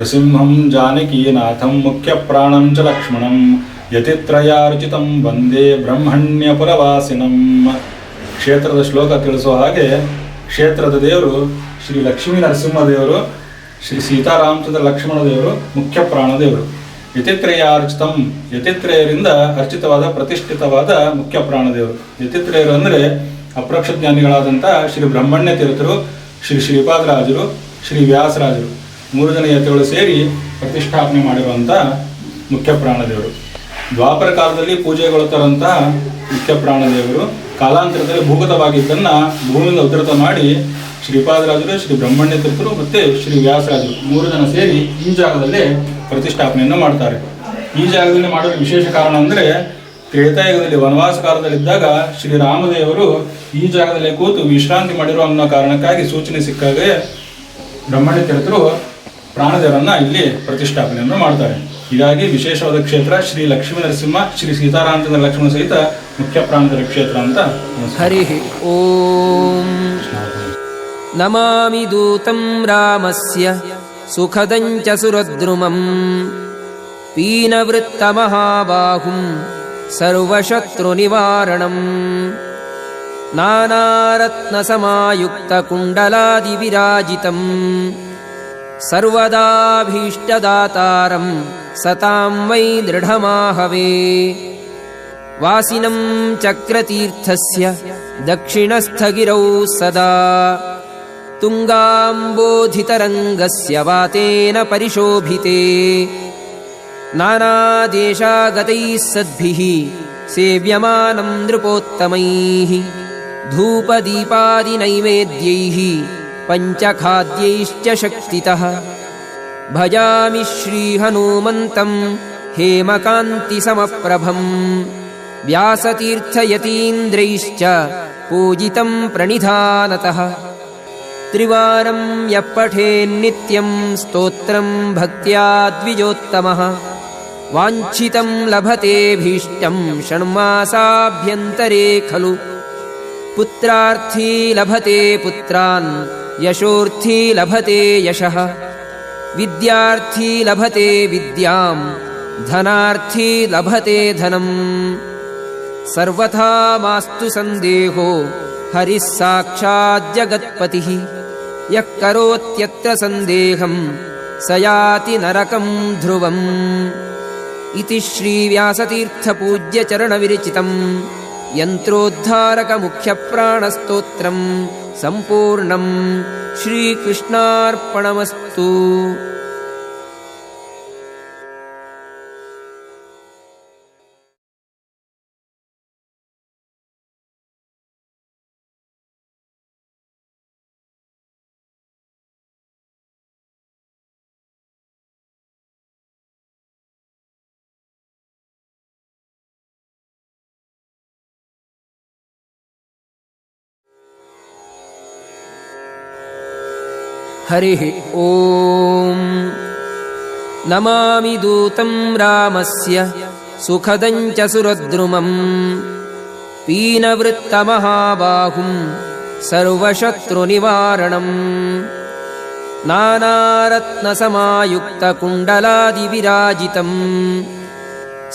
ನೃಸಿಂಹಂ ಜಾನಕೀನಾಥಂ ಮುಖ್ಯಪ್ರಾಣಂ ಚ ಲಕ್ಷ್ಮಣಂ ಯತಿತ್ರಯಾರ್ಚಿತಂ ವಂದೇ ಬ್ರಹ್ಮಣ್ಯಪುರವಾಸಿನಂ ಕ್ಷೇತ್ರದ ಶ್ಲೋಕ ತಿಳಿಸುವ ಹಾಗೆ ಕ್ಷೇತ್ರದ ದೇವರು ಶ್ರೀ ಲಕ್ಷ್ಮೀ ನರಸಿಂಹದೇವರು ಶ್ರೀ ಸೀತಾರಾಮಚಂದ್ರ ಲಕ್ಷ್ಮಣ ದೇವರು ಮುಖ್ಯ ಪ್ರಾಣದೇವರು ಯತಿತ್ರಯಾರ್ಚಿತಂ ಯತಿತ್ರಯರಿಂದ ಅರ್ಚಿತವಾದ ಪ್ರತಿಷ್ಠಿತವಾದ ಮುಖ್ಯ ಪ್ರಾಣ ದೇವರು. ಯತಿತ್ರಯರು ಅಂದರೆ ಅಪ್ರಕ್ಷ ಜ್ಞಾನಿಗಳಾದಂಥ ಶ್ರೀ ಬ್ರಹ್ಮಣ್ಯ ತೀರ್ಥರು, ಶ್ರೀ ಶ್ರೀಪಾದರಾಜರು, ಶ್ರೀ ವ್ಯಾಸರಾಜರು. ಮೂರು ಜನ ಯತಿಗಳು ಸೇರಿ ಪ್ರತಿಷ್ಠಾಪನೆ ಮಾಡಿರುವಂಥ ಮುಖ್ಯ ಪ್ರಾಣದೇವರು ದ್ವಾಪರ ಕಾಲದಲ್ಲಿ ಪೂಜೆಗೊಳ್ತಾರಂತಹ ಮುಖ್ಯ ಪ್ರಾಣದೇವರು ಕಾಲಾಂತರದಲ್ಲಿ ಭೂಗತವಾಗಿದ್ದನ್ನು ಭೂಮಿಯಿಂದ ಉದ್ರತ ಮಾಡಿ ಶ್ರೀಪಾದರಾಜರು, ಶ್ರೀ ಬ್ರಹ್ಮಣ್ಯ ತೀರ್ಥರು ಮತ್ತು ಶ್ರೀ ವ್ಯಾಸರಾಜರು ಮೂರು ಜನ ಸೇರಿ ಈ ಜಾಗದಲ್ಲಿ ಪ್ರತಿಷ್ಠಾಪನೆಯನ್ನು ಮಾಡ್ತಾರೆ. ಈ ಜಾಗದಲ್ಲಿ ಮಾಡಲು ವಿಶೇಷ ಕಾರಣ ಅಂದರೆ ತ್ರೇತಾಯುಗದಲ್ಲಿ ವನವಾಸ ಕಾಲದಲ್ಲಿದ್ದಾಗ ಶ್ರೀರಾಮದೇವರು ಈ ಜಾಗದಲ್ಲಿ ಕೂತು ವಿಶ್ರಾಂತಿ ಮಾಡಿರುವ ಅನ್ನೋ ಕಾರಣಕ್ಕಾಗಿ ಸೂಚನೆ ಸಿಕ್ಕಾಗ ಬ್ರಹ್ಮಣ್ಯ ತೀರ್ಥರು ಪ್ರಾಣದೇವರನ್ನ ಇಲ್ಲಿ ಪ್ರತಿಷ್ಠಾಪನೆಯನ್ನು ಮಾಡ್ತಾರೆ ಹೀಗಾಗಿ ವಿಶೇಷವಾದ ಕ್ಷೇತ್ರ ಶ್ರೀ ಲಕ್ಷ್ಮೀ ನರಸಿಂಹ ಶ್ರೀ ಸೀತಾರಾಮಚಂದ್ರ ಲಕ್ಷ್ಮಣ ಸಹಿತ ಮುಖ್ಯ ಪ್ರಾಣದೇವರ ಕ್ಷೇತ್ರ ಅಂತ ಅನಿಸುತ್ತೆ. हरिः ॐ नमामि दूतं रामस्य सुखदं च सुरद्रुमम् पीनवृत्तमहाबाहुं सर्वशत्रुनिवारणम् नानारत्नसमायुक्तकुण्डलादिविराजितम् सर्वदाभीष्टदातारं सतां वै दृढमाहवे। वासिनं चक्रतीर्थस्य दक्षिणस्थगिरौ सदा। तुङ्गाम्बोधितरङ्गस्य वातेन परिशोभिते। नानादेशागतैः सद्भिः सेव्यमानं नृपोत्तमैः। धूपदीपादिनैवेद्यैः पञ्चखाद्यैश्च शक्तितः। भजामि श्रीहनूमन्तं हेमकान्तिसमप्रभम्। व्यासतीर्थयतीन्द्रैश्च पूजितं प्रणिधानतः। त्रिवारं यः पठेन्नित्यं स्तोत्रं भक्त्या द्विजोत्तमः। वाञ्छितं लभतेभीष्टं षण्मासाभ्यन्तरे खलु। पुत्रार्थी लभते पुत्रान् यशोर्थी लभते यशः। विद्यार्थी लभते विद्यां धनार्थी लभते धनम्। सर्वथा मास्तु सन्देहो हरिः साक्षाज्जगत्पतिः यः करोत्यत्र सन्देहं स याति नरकं ध्रुवम्। इति श्रीव्यासतीर्थपूज्यचरणविरचितं यन्त्रोद्धारकमुख्यप्राणस्तोत्रं सम्पूर्णं श्रीकृष्णार्पणमस्तु हरिः ॐ नमामि दूतं रामस्य सुखदं च सुरद्रुमम् पीनवृत्तमहाबाहुं सर्वशत्रुनिवारणम् नानारत्नसमायुक्तकुण्डलादिविराजितम्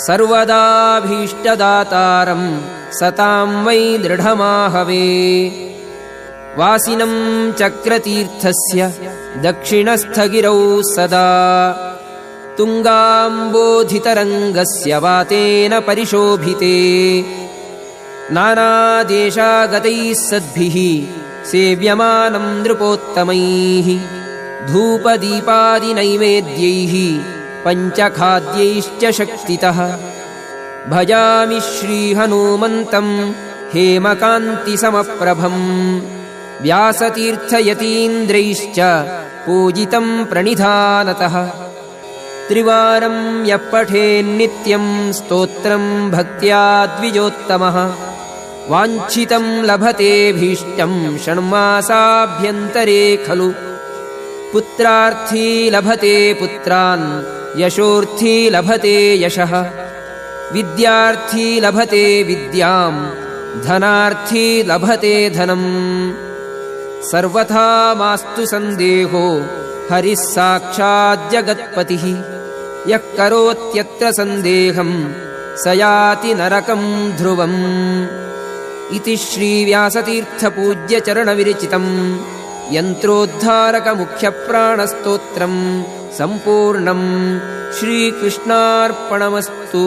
सर्वदाभीष्टदातारं सतां वै दृढमाहवे वासिनं चक्रतीर्थस्य दक्षिणस्थगिरौ सदा। तुङ्गाम्बोधितरङ्गस्य वातेन परिशोभिते। नानादेशागतैः सद्भिः सेव्यमानं नृपोत्तमैः। धूपदीपादिनैवेद्यैः पञ्चखाद्यैश्च शक्तितः। भजामि श्रीहनूमन्तं हेमकान्तिसमप्रभम् व्यासतीर्थयतीन्द्रैश्च पूजितं प्रणिधानतः। त्रिवारं यः पठेन्नित्यं स्तोत्रं भक्त्या द्विजोत्तमः। वाञ्छितं लभतेभीष्टं षण्मासाभ्यन्तरे खलु। पुत्रार्थी लभते पुत्रान् यशोर्थी लभते यशः। विद्यार्थी लभते विद्यां धनार्थी लभते धनम् सर्वथा मास्तु सन्देहो हरिः साक्षाज्जगत्पतिः यः करोत्यत्र सन्देहम् स याति नरकम् ध्रुवम्। इति श्रीव्यासतीर्थपूज्यचरणविरचितम् यन्त्रोद्धारकमुख्यप्राणस्तोत्रम् सम्पूर्णम्। श्रीकृष्णार्पणमस्तु